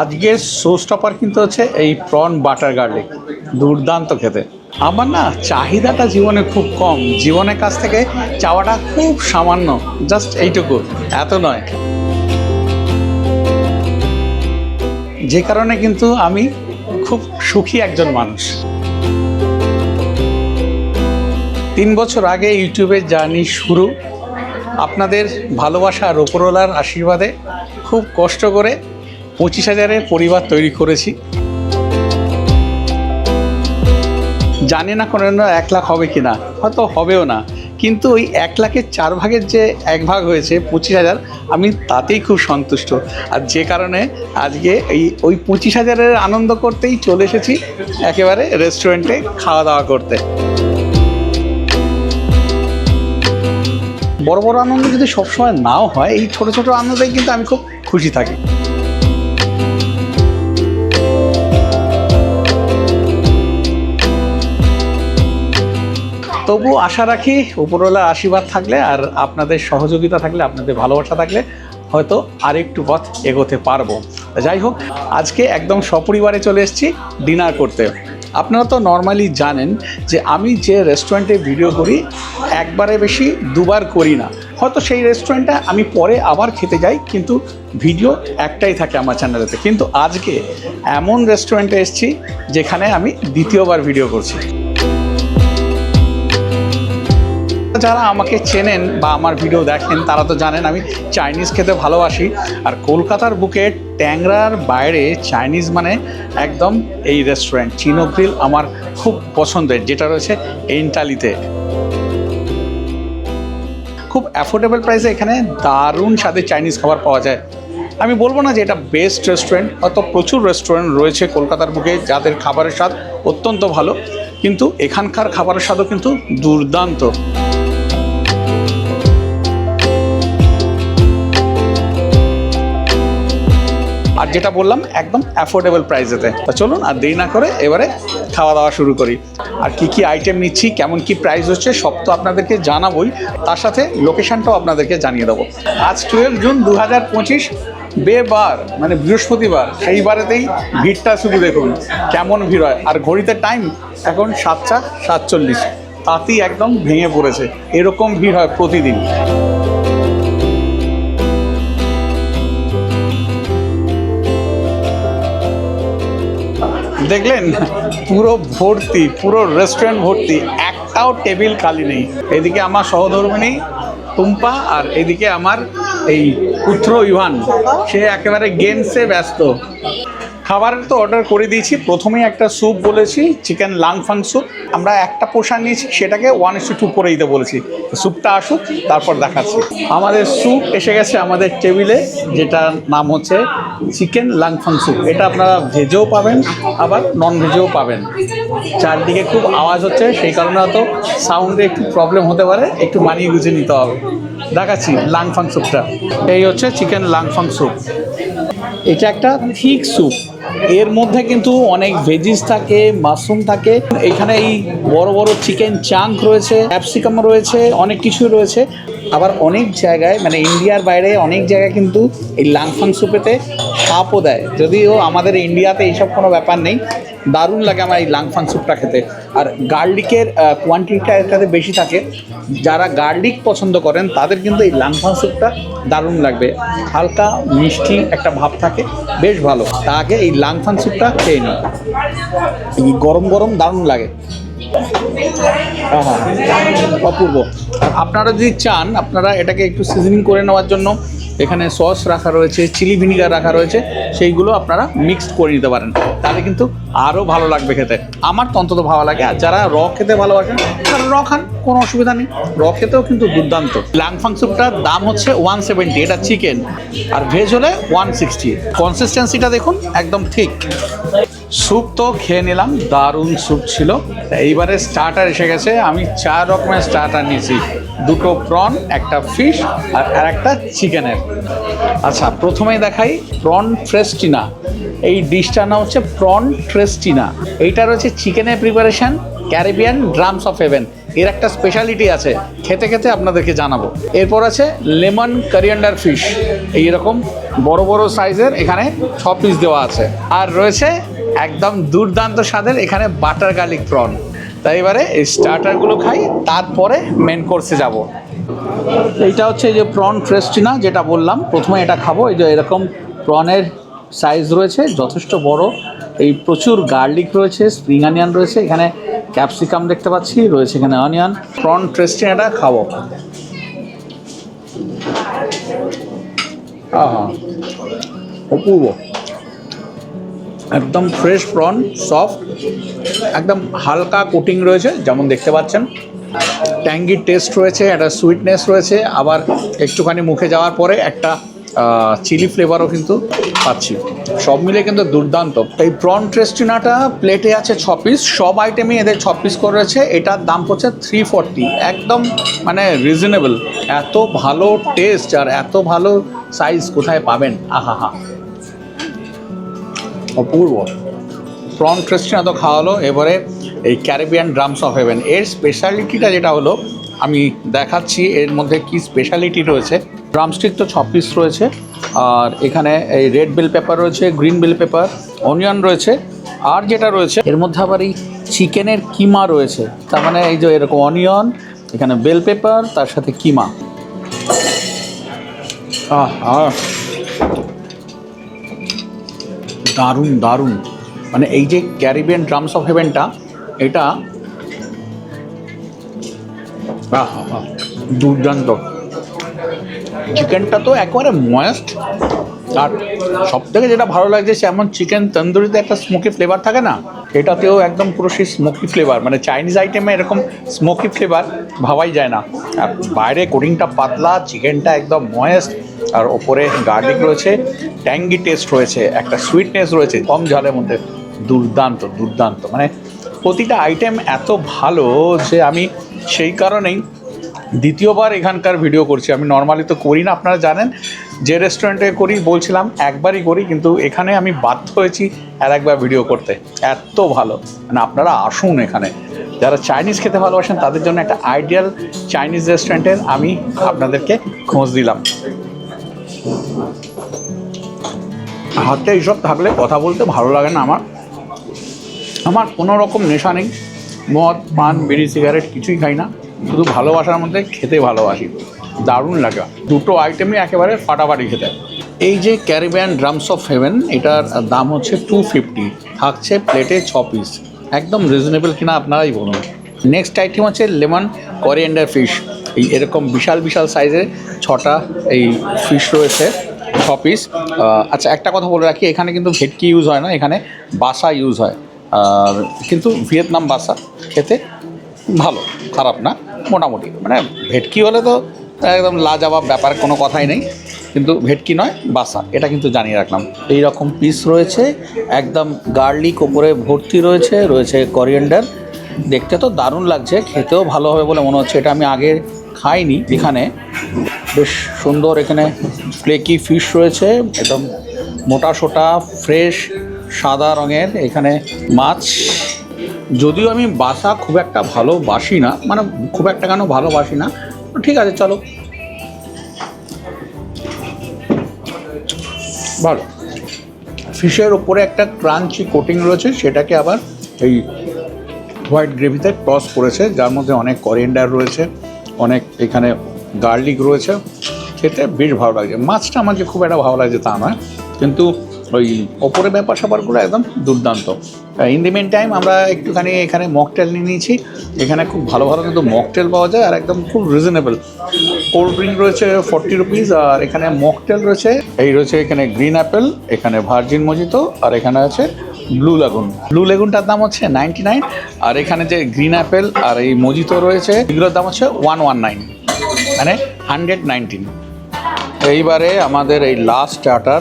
আজকের show stopper কিন্তু হচ্ছে এই প্রন বাটার গার্লিক দুর্দান্ত খেতে। আমার না চাহিদাটা জীবনে খুব কম, জীবনের কাছ থেকে চাওয়াটা খুব সামান্য জাস্ট এইটুকু, এত নয়। যে কারণে কিন্তু আমি খুব সুখী একজন মানুষ। তিন বছর আগে ইউটিউবের জার্নি শুরু, আপনাদের ভালোবাসা আর ওপরওয়ালার আশীর্বাদে খুব কষ্ট করে পঁচিশ হাজারের পরিবার তৈরি করেছি। জানি না কোনো এক লাখ হবে কি না হয়তো হবেও না। কিন্তু ওই এক লাখের চার ভাগের যে এক ভাগ হয়েছে, পঁচিশ হাজার, আমি তাতেই খুব সন্তুষ্ট। আর যে কারণে আজকে এই ওই পঁচিশ হাজারের আনন্দ করতেই চলে এসেছি একেবারে রেস্টুরেন্টে খাওয়া দাওয়া করতে। বড় বড় আনন্দ যদি সবসময় নাও হয়, এই ছোট ছোট আনন্দেই কিন্তু আমি খুব খুশি থাকি। তবু আশা রাখি উপরওয়ালার আশীর্বাদ থাকলে আর আপনাদের সহযোগিতা থাকলে, আপনাদের ভালোবাসা থাকলে হয়তো আরেকটু পথ এগোতে পারব। যাই হোক, আজকে একদম সপরিবারে চলে এসেছি ডিনার করতে। আপনারা তো নর্মালি জানেন যে আমি যে রেস্টুরেন্টে ভিডিও করি, একবারে বেশি দুবার করি না। হয়তো সেই রেস্টুরেন্টটা আমি পরে আবার খেতে যাই, কিন্তু ভিডিও একটাই থাকে আমার চ্যানেলেতে। কিন্তু আজকে এমন রেস্টুরেন্টে এসেছি যেখানে আমি দ্বিতীয়বার ভিডিও করছি। যারা আমাকে চেনেন বা আমার ভিডিও দেখেন, তারা তো জানেন আমি চাইনিজ খেতে ভালোবাসি। আর কলকাতার বুকে ট্যাংরার বাইরে চাইনিজ মানে একদম এই রেস্টুরেন্ট চিনো গ্রিল আমার খুব পছন্দের, যেটা রয়েছে এন্টালিতে খুব অ্যাফোর্ডেবল প্রাইসে এখানে দারুণ স্বাদে চাইনিজ খাবার পাওয়া যায়। আমি বলব না যে এটা বেস্ট রেস্টুরেন্ট অত প্রচুর রেস্টুরেন্ট রয়েছে কলকাতার বুকে যাদের খাবারের স্বাদ অত্যন্ত ভালো, কিন্তু এখানকার খাবারের স্বাদও কিন্তু দুর্দান্ত। যেটা বললাম, একদম অ্যাফোর্ডেবল প্রাইসেতে তা চলুন আর দেরি না করে এবারে খাওয়া দাওয়া শুরু করি। আর কি কি আইটেম নিচ্ছি, কেমন কি প্রাইস হচ্ছে, সব তো আপনাদেরকে জানাবোই। তার সাথে লোকেশনটাও আপনাদেরকে জানিয়ে দেবো। আজ টুয়েলভ জুন দু হাজার পঁচিশ, বেবার মানে বৃহস্পতিবার সেই বারেতেই ভিড়টা শুধু দেখুন, কেমন ভিড় হয়। আর ঘড়িতে টাইম এখন সাতটা সাতচল্লিশ, তাতেই একদম ভেঙে পড়েছে। এরকম ভিড় হয় প্রতিদিন। দেখলেন? পুরো ভর্তি, পুরো রেস্টুরেন্ট ভর্তি, একটাও টেবিল খালি নেই। এদিকে আমার সহধর্মিনী টুম্পা আর এদিকে আমার এই পুত্র ইভান। সে একেবারে গেমসে ব্যস্ত। খাবারের তো অর্ডার করে দিয়েছি। প্রথমেই একটা স্যুপ বলেছি চিকেন লাংফাং স্যুপ আমরা একটা পোষণ নিয়েছি, সেটাকে ওয়ান ইস টু করে দিতে বলেছি। স্যুপটা আসুক, তারপর দেখাচ্ছি। আমাদের স্যুপ এসে গেছে আমাদের টেবিলে যেটার নাম হচ্ছে চিকেন লাংফাং স্যুপ এটা আপনারা ভেজেও পাবেন, আবার নন ভেজেও পাবেন। চারদিকে খুব আওয়াজ হচ্ছে, সেই কারণে হয়তো সাউন্ডে একটু প্রবলেম হতে পারে, একটু মানিয়ে গুছিয়ে নিতে হবে। দেখাচ্ছি লাংফাং স্যুপটা এই হচ্ছে চিকেন লাংফাং স্যুপ এটা একটা থিক স্যুপ। এর মধ্যে কিন্তু অনেক ভেজিস থাকে, মাশরুম থাকে। এখানে এই বড় বড় চিকেন চাঙ্ক রয়েছে ক্যাপসিকাম রয়েছে, অনেক কিছু রয়েছে। আবার অনেক জায়গায় মানে ইন্ডিয়ার বাইরে অনেক জায়গায় কিন্তু এই লাংফাং স্যুপেতে সাপও দেয়। যদিও আমাদের ইন্ডিয়াতে এইসব কোনো ব্যাপার নেই, দারুণ লাগে আমার এই লাংফাং স্যুপটা খেতে। আর গার্লিকের কোয়ান্টিটিটা এটাতে বেশি থাকে। যারা গার্লিক পছন্দ করেন তাদের কিন্তু এই লাংফাং স্যুপটা দারুণ লাগবে। হালকা মিষ্টি একটা ভাব থাকে বেশ ভালো। তা আগে এই লাংফাং স্যুপটা খেয়ে এই গরম গরম দারুণ লাগে। আহা, অপূর্ব। আপনারা যদি চান আপনারা এটাকে একটু সিজনিং করে নেওয়ার জন্য এখানে সস রাখা রয়েছে, চিলি ভিনিগার রাখা রয়েছে, সেইগুলো আপনারা মিক্সড করে নিতে পারেন। তাহলে কিন্তু আরও ভালো লাগবে খেতে। আমার তো অন্তত ভালো লাগে। আর যারা র খেতে ভালোবাসেন, তারা র খান, কোনো অসুবিধা নেই। র খেতেও কিন্তু দুর্দান্ত। লাংফাং স্যুপটার দাম হচ্ছে ওয়ান সেভেন্টি এটা চিকেন আর ভেজ হলে ওয়ান সিক্সটি কনসিস্টেন্সিটা দেখুন, একদম ঠিক। স্যুপ তো খেয়ে নিলাম, দারুণ স্যুপ ছিল। এইবারে স্টার্টার এসে গেছে, আমি চার রকমের স্টার্টার নিয়েছি। দুটো প্রন একটা ফিশ আর আর একটা চিকেনের। আচ্ছা প্রথমেই দেখাই প্রন ফ্রেস্টিনা এই ডিশটার নাম হচ্ছে প্রন ফ্রেস্টিনা এইটা রয়েছে চিকেনের preparation Caribbean drums of heaven এর একটা স্পেশালিটি আছে, খেতে খেতে আপনাদেরকে জানাব। এরপর আছে লেমন কারিয়ান্ডার ফিশ এইরকম বড় বড় সাইজের এখানে ছ পিস দেওয়া আছে। আর রয়েছে একদম দুর্দান্ত স্বাদের এখানে বাটার গার্লিক প্রন। তাই এবারে এই স্টার্টারগুলো খাই, তারপরে মেন কোর্সে যাব। এইটা হচ্ছে এই যে প্রন ফ্রেস্টিনা, যেটা বললাম। প্রথমে এটা খাব। এই যে এরকম প্রনের সাইজ রয়েছে, যথেষ্ট বড়। এই প্রচুর গার্লিক রয়েছে স্প্রিং অনিয়ন রয়েছে, এখানে ক্যাপসিকাম দেখতে পাচ্ছি, রয়েছে এখানে অনিয়ন প্রন ফ্রেস্টিনাটা খাব। অপূর্ব। একদম ফ্রেশ প্রন সফট একদম হালকা কোটিং রয়েছে, যেমন দেখতে পাচ্ছেন। ট্যাঙ্গি টেস্ট রয়েছে, একটা সুইটনেস রয়েছে, আবার একটুখানি মুখে যাওয়ার পরে একটা চিলি ফ্লেভারও কিন্তু পাচ্ছি। সব মিলে কিন্তু দুর্দান্ত। এই প্রন ট্রেস্টিনাটা প্লেটে আছে ছ পিস সব আইটেমই এদের ছ পিস করেছে, এটার দাম হচ্ছে থ্রি ফর্টি একদম মানে রিজনেবল এত ভালো টেস্ট আর এত ভালো সাইজ কোথায় পাবেন? আহা হা অপূর্ব। প্রন ট্রেস্টিনা তো খাওয়ালো, এবারে এই ক্যারিবিয়ান ড্রামস অফ হেভেন। এর স্পেশালিটিটা যেটা হলো, আমি দেখাচ্ছি, এর মধ্যে কি স্পেশালিটি রয়েছে। ড্রামস্টিক তো ছ পিস রয়েছে, আর এখানে এই রেড বেল পেপার রয়েছে গ্রিন বেল পেপার অনিয়ন রয়েছে, আর যেটা রয়েছে, এর মধ্যে আবার এই চিকেনের কিমা রয়েছে। তার মানে এই যে এরকম অনিয়ন এখানে বেল পেপার তার সাথে কিমা। আহ। দারুণ দারুণ। মানে এই যে ক্যারিবিয়ান ড্রামস অফ হেভেনটা, এটা দুর্দান্ত। চিকেনটা তো একেবারে ময়েস্ট আর সব থেকে যেটা ভালো লাগছে, সে এমন চিকেন তন্দুরিতে একটা স্মোকি ফ্লেভার থাকে না? এটাতেও একদম পুরো সেই স্মোকি ফ্লেভার মানে চাইনিজ আইটেমে এরকম স্মোকি ফ্লেভার ভাবাই যায় না। আর বাইরে কোটিংটা পাতলা চিকেনটা একদম ময়েস্ট আর ওপরে গার্লিক রয়েছে ট্যাঙ্গি টেস্ট রয়েছে, একটা সুইটনেস রয়েছে, কম ঝালের মধ্যে, দুর্দান্ত দুর্দান্ত। মানে প্রতিটা আইটেম এত ভালো যে আমি সেই কারণেই দ্বিতীয়বার এখানকার ভিডিও করছি। আমি নর্মালি তো করি না, আপনারা জানেন যে রেস্টুরেন্টে করি বলছিলাম, একবারই করি, কিন্তু এখানে আমি বাধ্য হয়েছি আর একবার ভিডিও করতে। এত ভালো। মানে আপনারা আসুন এখানে। যারা চাইনিজ খেতে ভালোবাসেন, তাদের জন্য একটা আইডিয়াল চাইনিজ রেস্টুরেন্টের আমি আপনাদেরকে খোঁজ দিলাম। হাতে এইসব থাকলে কথা বলতে ভালো লাগে না আমার। আমার কোনো রকম নেশা নেই। মদ, পান, বিড়ি সিগারেট কিছুই খাই না। শুধু ভালোবাসার মধ্যে খেতে ভালোবাসি। দারুণ লাগে। দুটো আইটেমই একেবারে ফাটাফাটি খেতে। এই যে ক্যারিবিয়ান ড্রামস অফ হেভেন এটার দাম হচ্ছে টু ফিফটি থাকছে প্লেটে ছ পিস একদম রিজনেবল কিনা আপনারাই বলুন। নেক্সট আইটেম হচ্ছে লেমন করিয়েন্ডার ফিশ এই এরকম বিশাল বিশাল সাইজের ছটা এই ফিশ রয়েছে, ছ পিস আচ্ছা একটা কথা বলে রাখি, এখানে কিন্তু ভেটকি ইউজ হয় না, এখানে বাসা ইউজ হয়। আর কিন্তু ভিয়েতনাম বাসা খেতে ভালো, খারাপ না, মোটামুটি। মানে ভেটকি হলে তো একদম লাজবাব ব্যাপার, কোনো কথাই নেই। কিন্তু ভেটকি নয়, বাসা, এটা কিন্তু জানিয়ে রাখলাম। এই রকম পিস রয়েছে, একদম গার্লিক ওপরে ভর্তি রয়েছে রয়েছে করিয়েন্ডার দেখতে তো দারুণ লাগছে, খেতেও ভালো হবে বলে মনে হচ্ছে, এটা আমি আগে খাইনি এখানে। বেশ সুন্দর এখানে ফ্লেকি ফিশ রয়েছে, একদম মোটা সোটা ফ্রেশ সাদা রঙের এখানে মাছ। যদিও আমি বাসা খুব একটা ভালোবাসি না মানে খুব একটা কেন ভালোবাসি না ঠিক আছে, চলো। ভালো। ফিশের ওপরে একটা ক্রাঞ্চি কোটিং রয়েছে, সেটাকে আবার এই হোয়াইট গ্রেভিতে টস করেছে, যার মধ্যে অনেক করিয়েন্ডার রয়েছে, অনেক এখানে গার্লিক রয়েছে। খেতে বেশ ভালো লাগছে। মাছটা আমার যে খুব একটা ভালো লাগছে তা নয়, কিন্তু ওই ওপরে ব্যাপার স্যাপারগুলো একদম দুর্দান্ত। ইন দি মেন টাইম আমরা একটুখানি এখানে মকটেল নিয়ে নিয়েছি। এখানে খুব ভালো ভালো কিন্তু মকটেল পাওয়া যায় আর একদম খুব রিজনেবল কোল্ড ড্রিঙ্ক রয়েছে ফর্টি রুপিস আর এখানে মকটেল রয়েছে। এই রয়েছে এখানে গ্রিন অ্যাপেল এখানে ভার্জিন মজিতো আর এখানে আছে ব্লু লেগুন ব্লু লেগুনটার দাম হচ্ছে নাইনটি নাইন আর এখানে যে গ্রিন অ্যাপেল আর এই মজিতো রয়েছে, এগুলোর দাম হচ্ছে ওয়ান ওয়ান নাইন মানে হান্ড্রেড নাইনটিন এইবারে আমাদের এই লাস্ট স্টার্টার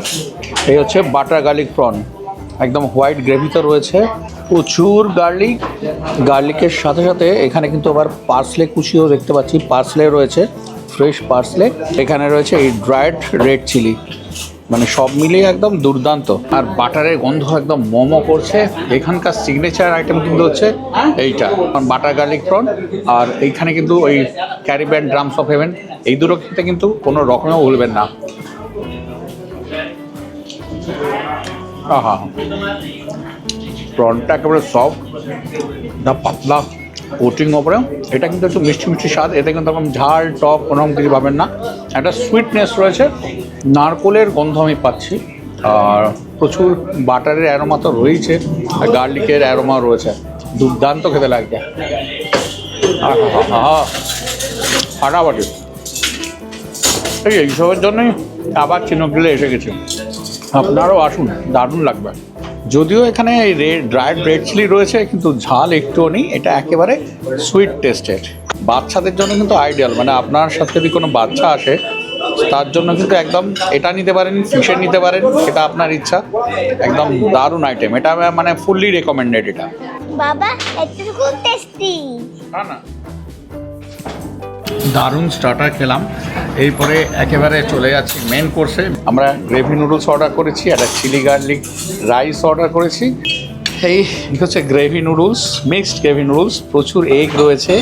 এই হচ্ছে বাটার গার্লিক প্রন একদম হোয়াইট গ্রেভিতে রয়েছে। প্রচুর গার্লিক। গার্লিকের সাথে সাথে এখানে কিন্তু আবার পার্সলে কুচিও দেখতে পাচ্ছি। পার্সলে রয়েছে, ফ্রেশ পার্সলে। এখানে রয়েছে এই ড্রায়েড রেড চিলি। মানে সব মিলিয়ে একদম দুর্দান্ত। আর বাটারের গন্ধ একদম মোমো করছে। এখানকার সিগনেচার আইটেম কিন্তু হচ্ছে এইটা। Butter garlic prawn. আর এইখানে কিন্তু ওই ক্যারিব্যান ড্রামস অফ হেভেন। এই দুটো খেতে কিন্তু কোনো রকমেও ভুলবেন না। আহা। প্রনটা একেবারে সফট দা পাতলা কোটিং ওপরে এটা কিন্তু একটু মিষ্টি মিষ্টি স্বাদ, এতে কিন্তু এরকম ঝাল, টক কোনোরকম কিছু পাবেন না। একটা সুইটনেস রয়েছে, নারকোলের গন্ধ আমি পাচ্ছি। আর প্রচুর বাটারের অ্যারোমা তো রয়েছে, আর গার্লিকের অ্যারোমা রয়েছে। দুর্দান্ত খেতে লাগবে। ফাটাফাটি। এই এইসবের জন্যই আবার চিনকডিলে এসে গেছে। আপনারাও আসুন দারুণ লাগবে। যদিও এখানে রেড ড্রাইড রেড চিলি রয়েছে কিন্তু ঝাল একটুও নেই এটা একেবারে সুইট টেস্টেড বাচ্চাদের জন্য কিন্তু আইডিয়াল মানে আপনার সাথে যদি কোনো বাচ্চা আসে তার জন্য কিন্তু একদম এটা নিতে পারেন ফিশের নিতে পারেন এটা আপনার ইচ্ছা। একদম দারুণ আইটেম এটা মানে ফুললি রেকমেন্ডেড এটা। বাবা এটা খুব টেস্টি না। দারুণ স্টার্টার খেলাম। এরপরে একেবারে চলে যাচ্ছি মেন কোর্সে আমরা গ্রেভি নুডলস অর্ডার করেছি, একটা চিলি গার্লিক রাইস অর্ডার করেছি। এই হচ্ছে gravy noodles mixed gravy noodles প্রচুর এগ রয়েছে।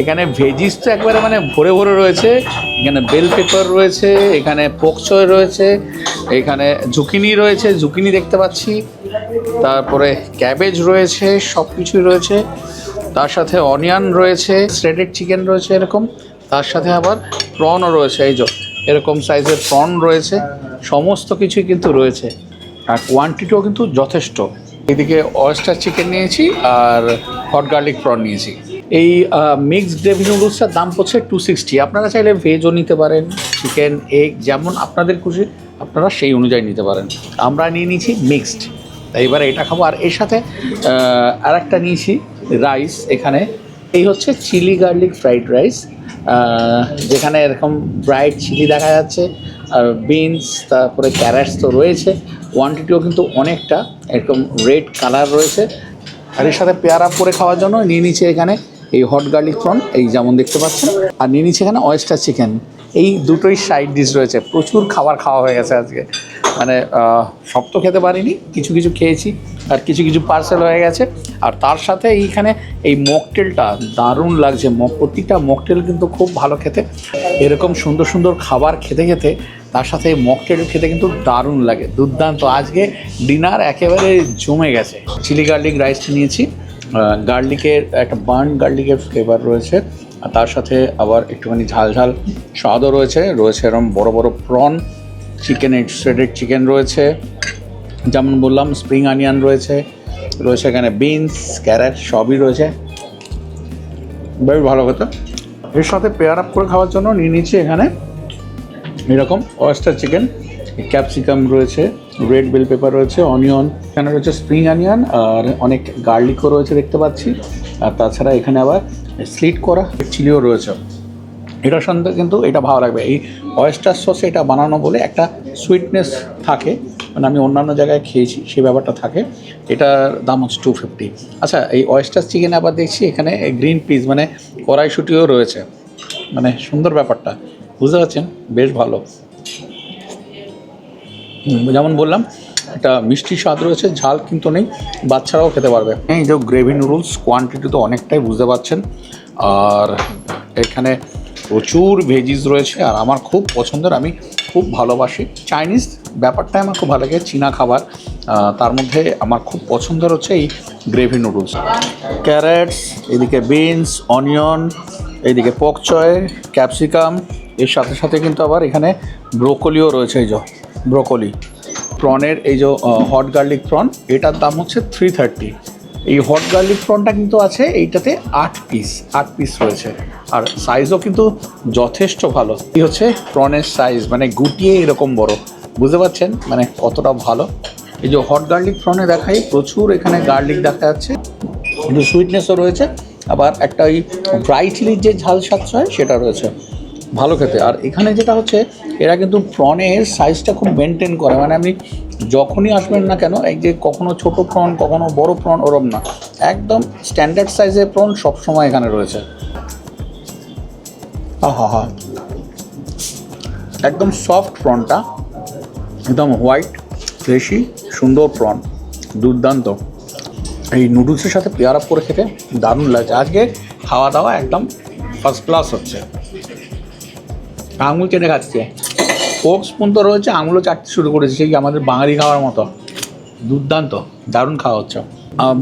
এখানে ভেজিস তো একবারে মানে ভরে ভরে রয়েছে। এখানে বেল পেপার রয়েছে, এখানে পোকচয় রয়েছে, এখানে জুকিনি রয়েছে জুকিনি দেখতে পাচ্ছি। তারপরে ক্যাবেজ রয়েছে সব কিছুই রয়েছে। তার সাথে অনিয়ন রয়েছে শ্রেডেড চিকেন রয়েছে এরকম। তার সাথে আবার প্রনও রয়েছে, এই যে এরকম সাইজের প্রন রয়েছে, সমস্ত কিছুই কিন্তু রয়েছে। আর কোয়ান্টিটিও কিন্তু যথেষ্ট। এদিকে অয়েস্টার চিকেন নিয়েছি আর হট গার্লিক প্রন নিয়েছি। এই মিক্সড গ্রেভি নুডলসটার দাম পড়ছে টু সিক্সটি আপনারা চাইলে ভেজও নিতে পারেন চিকেন এগ যেমন আপনাদের খুশি, আপনারা সেই অনুযায়ী নিতে পারেন। আমরা নিয়ে নিয়েছি মিক্সড এইবার এটা খাব। আর এর সাথে আর একটা নিয়েছি রাইস এখানে। এই হচ্ছে চিলি গার্লিক ফ্রাইড রাইস যেখানে এরকম ব্রাইট চিলি দেখা যাচ্ছে, আর বিনস, তারপরে ক্যারেটস তো রয়েছে। কোয়ান্টিটিও কিন্তু অনেকটা, এরকম রেড কালার রয়েছে। আর এর সাথে পেয়ার আপ করে খাওয়ার জন্য নিয়ে নিচ্ছে এখানে এই হট গার্লিক প্রন এই যেমন দেখতে পাচ্ছেন। আর নিয়ে নিচ্ছে এখানে অয়েস্টার চিকেন এই দুটোই সাইড ডিশ রয়েছে। প্রচুর খাবার খাওয়া হয়ে গেছে আজকে। মানে সব তো খেতে পারিনি, কিছু কিছু খেয়েছি। আর কিছু কিছু পার্সেল হয়ে গেছে। আর তার সাথে এইখানে এই মকটেলটা দারুণ লাগছে। প্রতিটা মকটেল কিন্তু খুব ভালো খেতে। এরকম সুন্দর সুন্দর খাবার খেতে খেতে তার সাথে মকটেল খেতে কিন্তু দারুণ লাগে। দুর্দান্ত। আজকে ডিনার একেবারে জমে গেছে। চিলি গার্লিক রাইস নিয়েছি। গার্লিকের একটা বার্ন গার্লিকের ফ্লেভার রয়েছে। আর তার সাথে আবার একটুখানি ঝাল ঝাল স্বাদও রয়েছে। রয়েছে এরকম বড় বড় প্রন চিকেনের শ্রেডেড চিকেন রয়েছে। যেমন বললাম স্প্রিং অনিয়ন রয়েছে রয়েছে এখানে বিনস ক্যারেট সবই রয়েছে। বেশ ভালো কথা এর সাথে পেয়ার আপ করে খাওয়ার জন্য নিয়ে নিচ্ছি এখানে এরকম ওয়েস্টার চিকেন ক্যাপসিকাম রয়েছে রেড বেল পেপার রয়েছে অনিয়ন এখানে রয়েছে স্প্রিং অনিয়ন আর অনেক গার্লিকও রয়েছে দেখতে পাচ্ছি। আর তাছাড়া এখানে আবার স্লিট করা চিলিও রয়েছে। এটার সঙ্গে কিন্তু এটা ভালো লাগবে। এই অয়েস্টার সসে এটা বানানো বলে একটা সুইটনেস থাকে। মানে আমি অন্যান্য জায়গায় খেয়েছি সেই ব্যাপারটা থাকে। এটার দাম হচ্ছে টু ফিফটি আচ্ছা এই অয়েস্টার চিকেনে আবার দেখছি এখানে গ্রিন পিস মানে কড়াইশুটিও রয়েছে। মানে সুন্দর ব্যাপারটা। বুঝতে পারছেন? বেশ ভালো। যেমন বললাম, একটা মিষ্টি স্বাদ রয়েছে, ঝাল কিন্তু নেই, বাচ্চারাও খেতে পারবে। এই যে গ্রেভি নুডলস কোয়ান্টিটি তো অনেকটাই বুঝতে পারছেন। আর এখানে প্রচুর ভেজিস রয়েছে, আর আমার খুব পছন্দের, আমি খুব ভালোবাসি। চাইনিজ ব্যাপারটা আমার খুব ভালো লাগে, চীনা খাবার। তার মধ্যে আমার খুব পছন্দের হচ্ছে এই গ্রেভি নুডলস। ক্যারেটস এদিকে বিনস অনিয়ন এইদিকে পকচয় ক্যাপসিকাম এর সাথে সাথে কিন্তু আবার এখানে ব্রোকলিও রয়েছে এই যে, ব্রোকলি। প্রনের এই যে হট গার্লিক প্রন এটার দাম হচ্ছে থ্রি থার্টি এই হট গার্লিক প্রনটা কিন্তু আছে এইটাতে আট পিস আট পিস রয়েছে। আর সাইজও কিন্তু যথেষ্ট ভালো। এই হচ্ছে প্রনের সাইজ মানে গুটিয়ে এরকম বড়। বুঝতে পারছেন? মানে কতটা ভালো। এই যে হট গার্লিক প্রনে দেখাই, প্রচুর এখানে গার্লিক দেখা যাচ্ছে। কিন্তু সুইটনেসও রয়েছে। আবার একটা ওই ড্রাই চিলির যে ঝাল স্বাদ হয়, সেটা রয়েছে। ভালো খেতে। আর এখানে যেটা হচ্ছে, এরা কিন্তু প্রনের সাইজটা খুব মেনটেন করে। মানে আপনি যখনই আসবেন না কেন, এই যে কখনো ছোট প্রন, কখনো বড় প্রন, ওরম না। একদম স্ট্যান্ডার্ড সাইজের প্রন সবসময় এখানে রয়েছে। আহা হা একদম সফট প্রনটা। একদম হোয়াইট ফ্রেশি সুন্দর প্রন। দুর্দান্ত। এই নুডলসের সাথে পেয়ার আপ করে খেতে দারুণ লাগছে। আজকে খাওয়া দাওয়া একদম ফার্স্ট ক্লাস হচ্ছে। আঙুল চেনে খাচ্ছে। ফোক স্পুন তো রয়েছে, আঙুলও চাটতে শুরু করেছে, সেই আমাদের বাঙালি খাওয়ার মতো। দুর্দান্ত, দারুণ খাওয়া হচ্ছে।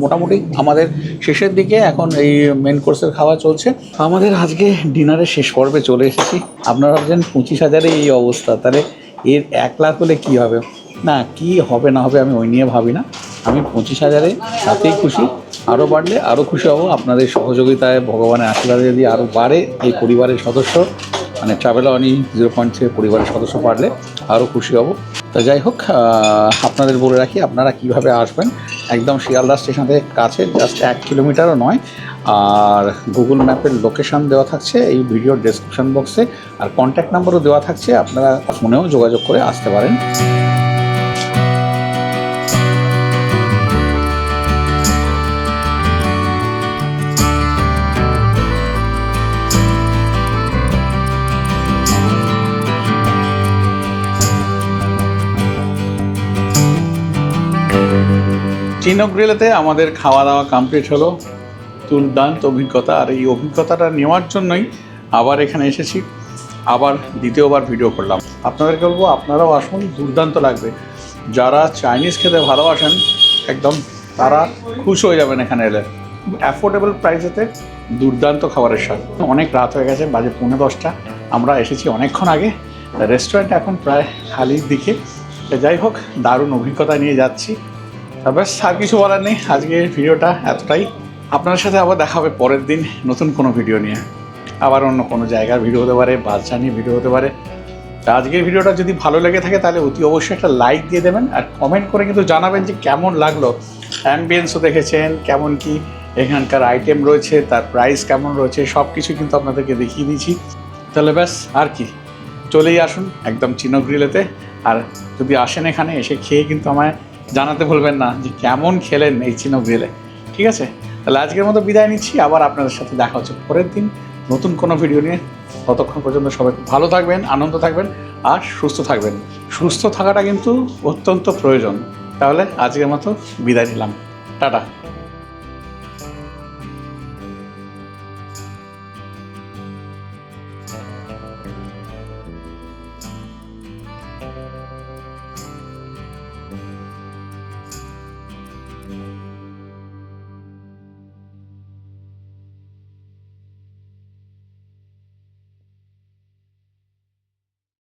মোটামুটি আমাদের শেষের দিকে এখন এই মেন কোর্সের খাওয়া চলছে। আমাদের আজকে ডিনারের শেষ পর্বে চলে এসেছি। আপনারা ভাবছেন পঁচিশ হাজারে এই অবস্থা, তাহলে এর এক লাখ হলে কী হবে? না, কি হবে না হবে আমি ওই নিয়ে ভাবি না। আমি পঁচিশ হাজারে তাতেই খুশি। আরও বাড়লে আরও খুশি হব। আপনাদের সহযোগিতায়, ভগবানের আশীর্বাদে যদি আরও বাড়ে এই পরিবারের সদস্য মানে ট্রাভেল অনি জিরো পয়েন্ট থেকে পরিবারের সদস্য পারলে আরও খুশি হব। তা যাই হোক আপনাদের বলে রাখি, আপনারা কীভাবে আসবেন, একদম শিয়ালদা স্টেশন থেকে কাছে জাস্ট এক কিলোমিটারও নয়। আর গুগল ম্যাপের লোকেশান দেওয়া থাকছে, এই ভিডিওর ডেসক্রিপশন বক্সে আর কন্ট্যাক্ট নাম্বারও দেওয়া থাকছে, আপনারা ফোনেও যোগাযোগ করে আসতে পারেন। চিনক গ্রিলেতে আমাদের খাওয়া দাওয়া কমপ্লিট হলো। দুর্দান্ত অভিজ্ঞতা, আর এই অভিজ্ঞতাটা নেওয়ার জন্যই আবার এখানে এসেছি। আবার দ্বিতীয়বার ভিডিও করলাম। আপনাদেরকে বলব, আপনারাও আসুন, দুর্দান্ত লাগবে। যারা চাইনিজ খেতে ভালোবাসেন, একদম তারা খুশ হয়ে যাবেন এখানে এলে। অ্যাফোর্ডেবল প্রাইসেতে দুর্দান্ত খাবারের স্বাদ। অনেক রাত হয়ে গেছে, বাজে পৌনে দশটা। আমরা এসেছি অনেকক্ষণ আগে। রেস্টুরেন্ট এখন প্রায় খালির দিকে। যাই হোক, দারুণ অভিজ্ঞতা নিয়ে যাচ্ছি। তা ব্যাস আর কিছু বলার নেই। আজকের ভিডিওটা এতটাই। আপনার সাথে আবার দেখা হবে পরের দিন নতুন কোনো ভিডিও নিয়ে। আবার অন্য কোনো জায়গার ভিডিও হতে পারে, বাচ্চা নিয়ে ভিডিও হতে পারে। তা আজকের ভিডিওটা যদি ভালো লেগে থাকে, তাহলে অতি অবশ্যই একটা লাইক দিয়ে দেবেন আর কমেন্ট করে কিন্তু জানাবেন যে কেমন লাগল। অ্যাম্বিয়েন্সও দেখেছেন, কেমন কি এখানকার আইটেম রয়েছে, তার প্রাইস কেমন রয়েছে সব কিছু কিন্তু আপনাদেরকে দেখিয়ে দিয়েছি। তাহলে ব্যাস, আর কি। চলেই আসুন একদম চিনো গ্রিলেতে আর যদি আসেন এখানে, এসে খেয়ে কিন্তু আমায় জানাতে ভুলবেন না যে কেমন খেলেন এই চিনো গ্রিলে ঠিক আছে? তাহলে আজকের মতো বিদায় নিচ্ছি, আবার আপনাদের সাথে দেখা হচ্ছে পরের দিন। নতুন কোনো ভিডিও নিয়ে ততক্ষণ পর্যন্ত সবাই ভালো থাকবেন, আনন্দ থাকবেন আর সুস্থ থাকবেন। সুস্থ থাকাটা কিন্তু অত্যন্ত প্রয়োজন। তাহলে আজকের মতো বিদায় নিলাম। টাটা।